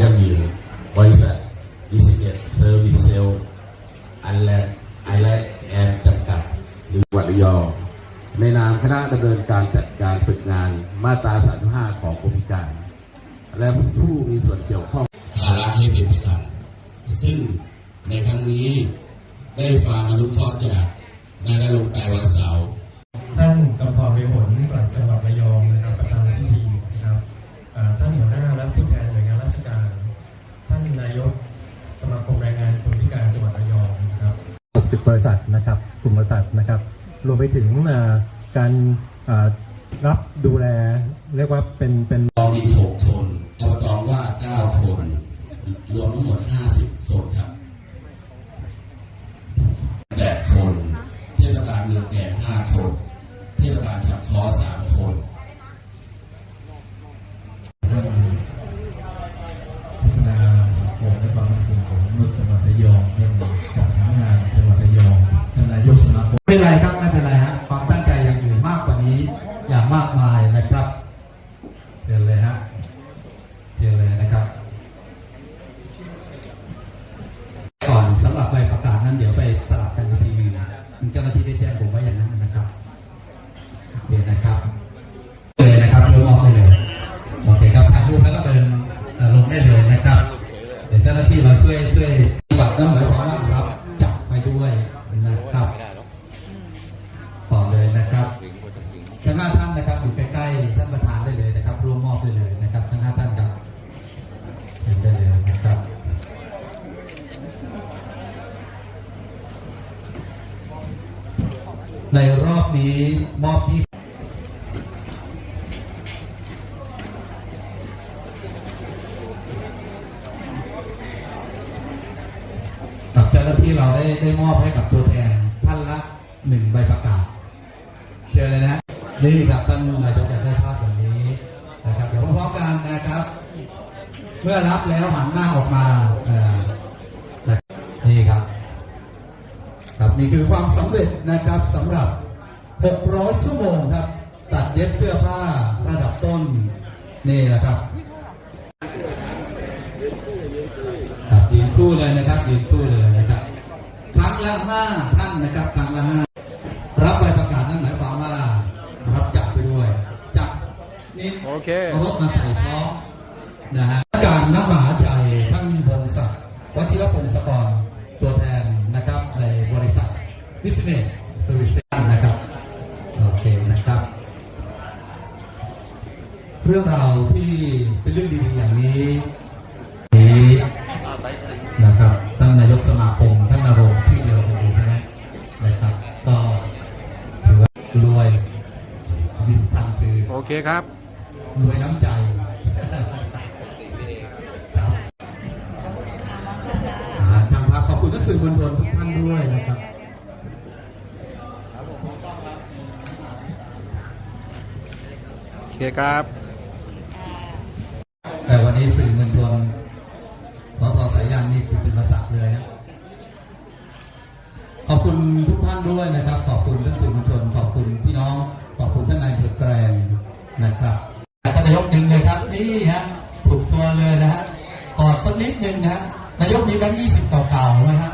ยั่งยืนบริษัทดิสเนตเซอร์วิสเซลอันแลนไอแลนแอนจำกัด หรือวัดยอ ในนามคณะดำเนินการจัดการฝึกงานมาตรา 35 ของกรมการ และผู้มีส่วนเกี่ยวข้องภาระให้เป็นไปตามซึ่งในครั้งนี้ได้ฟังอนุเคราะห์จ สมาคมแรงงานคนพิการจังหวัดระยองนะครับ 60 บริษัทนะครับกลุ่มบริษัทนะครับ รวมไปถึงการรับดูแลเรียกว่าเป็นเป็น เชิญเลยฮะ ในรอบนี้มอบที่กับเจ้าหน้าที่เราได้ได้มอบให้กับตัวแทนท่านละหนึ่งใบประกาศ เจอเลยนะ นี่ครับท่านนายกอยากได้ภาพอย่างนี้นะครับ เดี๋ยวพร้อมๆกันนะครับ เมื่อรับแล้วหันหน้าออกมาเอ่อนี่ครับ ครับ นี่คือความสำเร็จนะครับสำหรับ 600 ชั่วโมงครับ ตัดเย็บเสื้อผ้าระดับต้น นี่แหละครับครับยืนคู่เลยนะครับยืนคู่เลยนะครับ ครั้งละห้าท่านนะครับ ครั้งละห้ารับใบประกาศนั่นหมายความว่ารับจับไปด้วย จับนี่โอเคเอารถมาใส่พร้อมนะฮะการนัก เรื่องราวที่เป็นเรื่องดีๆอย่างนี้นี้นะครับท่านนายกสมาคมท่านนรงค์ชื่อเดียวกันเลยใช่ไหมนะครับ ก็ถือว่ารวยมีสตังค์คือโอเคครับรวยน้ำใจครับอ่าช่างภาพขอบคุณทุกสื่อมวลชนทุกท่านด้วยนะครับโอเคครับ นี้สื่อมวลชนสพสายยานนี่คือเป็นภาษาเลยนะขอบคุณทุกท่านด้วยนะครับ ขอบคุณท่านสื่อมวลชน ขอบคุณพี่น้อง ขอบคุณท่านนายเผือกแกรงนะครับท่านนายกดึงเลยครับนี่ฮะถูกตัวเลยนะฮะกอดสักนิดนึงนะฮะนายกมีแบงค์ยี่สิบเก่าๆนะฮะ